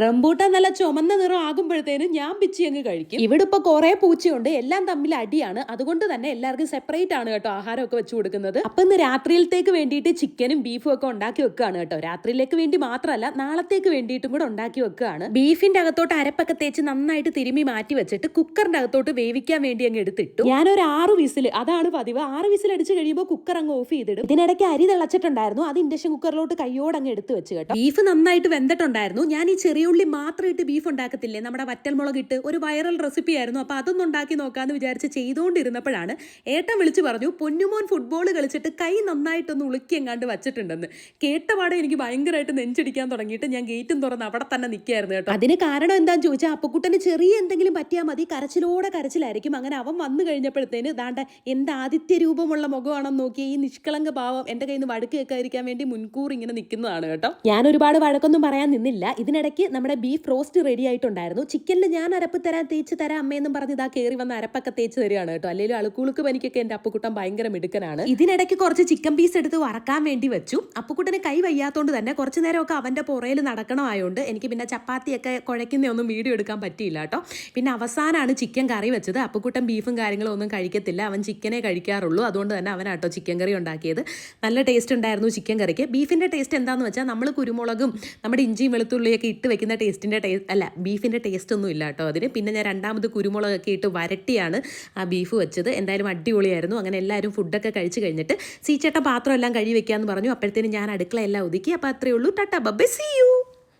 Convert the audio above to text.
Rambutan നല്ല ചുമന്ന നിറം ആകുമ്പോഴത്തേനും ഞാൻ പിച്ചി അങ്ങ് കഴിക്കും. ഇവിടെ ഇപ്പൊ കുറെ പൂച്ചയുണ്ട്. എല്ലാം തമ്മിൽ അടിയാണ്. അതുകൊണ്ട് തന്നെ എല്ലാവർക്കും സെപ്പറേറ്റ് ആണ് കേട്ടോ ആഹാരമൊക്കെ വെച്ച് കൊടുക്കുന്നത്. അപ്പൊ ഇന്ന് രാത്രിയിലത്തേക്ക് വേണ്ടിയിട്ട് ചിക്കനും ബീഫും ഒക്കെ ഉണ്ടാക്കി വെക്കുകയാണ് കേട്ടോ. രാത്രിയിലേക്ക് വേണ്ടി മാത്രമല്ല നാളത്തേക്ക് വേണ്ടിയിട്ടും കൂടെ ഉണ്ടാക്കി വെക്കുകയാണ്. ബീഫിന്റെ അകത്തോട്ട് അരപ്പൊക്കെ തേച്ച് നന്നായിട്ട് തിരുമ്മി മാറ്റി വെച്ചിട്ട് കുക്കറിന്റെ അകത്തോട്ട് വേവിക്കാൻ വേണ്ടി അങ്ങ് എടുത്തിട്ടു. ഞാനൊരു ആറ് വിസിൽ അതാണ് പതിവ്. ആറ് വിസിൽ അടിച്ച് കഴിയുമ്പോൾ കുക്കർ അങ്ങ് ഓഫ് ചെയ്തിടും. ഇതിനിടയ്ക്ക് അരി തിളച്ചിട്ടുണ്ടായിരുന്നു. അത് ഇൻഡക്ഷൻ കുക്കറിലോട്ട് കയ്യോട് അങ്ങ് എടുത്ത് വെച്ച് കേട്ടോ. ബീഫ് നന്നായിട്ട് വെന്തിട്ടുണ്ടായിരുന്നു. ഞാൻ ഈ ചെറിയ ഉള്ളി മാത്രം ഇട്ട് ബീഫ് ഉണ്ടാക്കത്തില്ലേ? നമ്മുടെ വറ്റൽമുളക് ഇട്ട് ഒരു വൈറൽ റെസിപ്പി ആയിരുന്നു. അപ്പോൾ അതൊന്നും ഉണ്ടാക്കി നോക്കാമെന്ന് വിചാരിച്ച് ചെയ്തുകൊണ്ടിരുന്നപ്പോഴാണ് ഏട്ടൻ വിളിച്ചു പറഞ്ഞു പൊന്നുമോൻ ഫുട്ബോൾ കളിച്ചിട്ട് കൈ നന്നായിട്ടൊന്ന് ഉളുക്കി എങ്ങാണ്ട് വച്ചിട്ടുണ്ടെന്ന്. കേട്ടപാടെ എനിക്ക് ഭയങ്കരമായിട്ട് നെഞ്ചടിക്കാൻ തുടങ്ങിയിട്ട് ഞാൻ ഗേറ്റും തുറന്ന് അവിടെ തന്നെ നിൽക്കായിരുന്നു കേട്ടോ. അതിന് കാരണം എന്താണെന്ന് ചോദിച്ചാൽ അപ്പക്കുട്ടന് ചെറിയ എന്തെങ്കിലും പറ്റിയാൽ മതി. കരച്ചിലോടെ കരച്ചിലായിരിക്കും. അങ്ങനെ അവൻ വന്നു കഴിഞ്ഞപ്പോഴത്തേന് ദാണ്ട എന്ത് ആദിത്യ രൂപമുള്ള മുഖമാണെന്ന് നോക്കി ഈ നിഷ്കളങ്ക ഭാവം എന്റെ കയ്യിൽ നിന്ന് വഴക്ക് കേൾക്കാതിരിക്കാൻ വേണ്ടി മുൻകൂർ ഇങ്ങനെ നിൽക്കുന്നതാണ് കേട്ടോ. ഞാൻ ഒരുപാട് വഴക്കൊന്നും പറയാൻ നിന്നില്ല. ഇതിനിടയ്ക്ക് നമ്മുടെ ബീഫ് റോസ്റ്റ് റെഡി ആയിട്ടുണ്ടായിരുന്നു. ചിക്കനിൽ ഞാൻ അരപ്പ് തരാൻ തേച്ച് തരാം അമ്മയെന്നും പറഞ്ഞ് ഇതാ കയറി വന്ന അരപ്പൊക്കെ തേച്ച് തരികയാണ് കേട്ടോ. അല്ലെങ്കിൽ അളുക്കുളുക്ക് പനിക്കൊക്കെ എന്റെ അപ്പുക്കുട്ടൻ ഭയങ്കര മിടുക്കനാണ്. ഇതിനിടയ്ക്ക് കുറച്ച് ചിക്കൻ പീസ് എടുത്ത് വറക്കാൻ വേണ്ടി വെച്ചു. അപ്പുക്കുട്ടന് കൈ വയ്യാത്തോണ്ട് തന്നെ കുറച്ച് നേരമൊക്കെ അവന്റെ പുറയിൽ നടക്കണമായോണ്ട് എനിക്ക് പിന്നെ ചപ്പാത്തിയൊക്കെ കുഴയ്ക്കുന്നൊന്നും വീഡിയോ എടുക്കാൻ പറ്റിയില്ല കേട്ടോ. പിന്നെ അവസാനമാണ് ചിക്കൻ കറി വെച്ചത്. അപ്പുക്കുട്ടൻ ബീഫും കാര്യങ്ങളും ഒന്നും കഴിക്കത്തില്ല. അവൻ ചിക്കനെ കഴിക്കാറുള്ളൂ. അതുകൊണ്ട് തന്നെ അവനാട്ടോ ചിക്കൻ കറി ഉണ്ടാക്കിയത്. നല്ല ടേസ്റ്റ് ഉണ്ടായിരുന്നു ചിക്കൻ കറിക്ക്. ബീഫിന്റെ ടേസ്റ്റ് എന്താണെന്ന് വെച്ചാൽ നമ്മൾ കുരുമുളകും നമ്മുടെ ഇഞ്ചിയും വെളുത്തുള്ളിയൊക്കെ ഇട്ട് ടേസ്റ്റിന്റെ ടേസ്റ്റ് അല്ല ബീഫിന്റെ ടേസ്റ്റ് ഒന്നും ഇല്ല കേട്ടോ അതിന്. പിന്നെ ഞാൻ രണ്ടാമത് കുരുമുളകൊക്കെ ഇട്ട് വരട്ടിയാണ് ആ ബീഫ് വെച്ചത്. എന്തായാലും അടിപൊളിയായിരുന്നു. അങ്ങനെ എല്ലാവരും ഫുഡൊക്കെ കഴിച്ച് കഴിഞ്ഞിട്ട് സീച്ചേട്ട പാത്രം എല്ലാം കഴുകി വെക്കാമെന്ന് പറഞ്ഞു. അപ്പോഴത്തേനും ഞാൻ അടുക്കള എല്ലാം ഒതുക്കി. അപ്പോൾ അത്രയേ ഉള്ളൂ. Tata ബബ്ബെ C U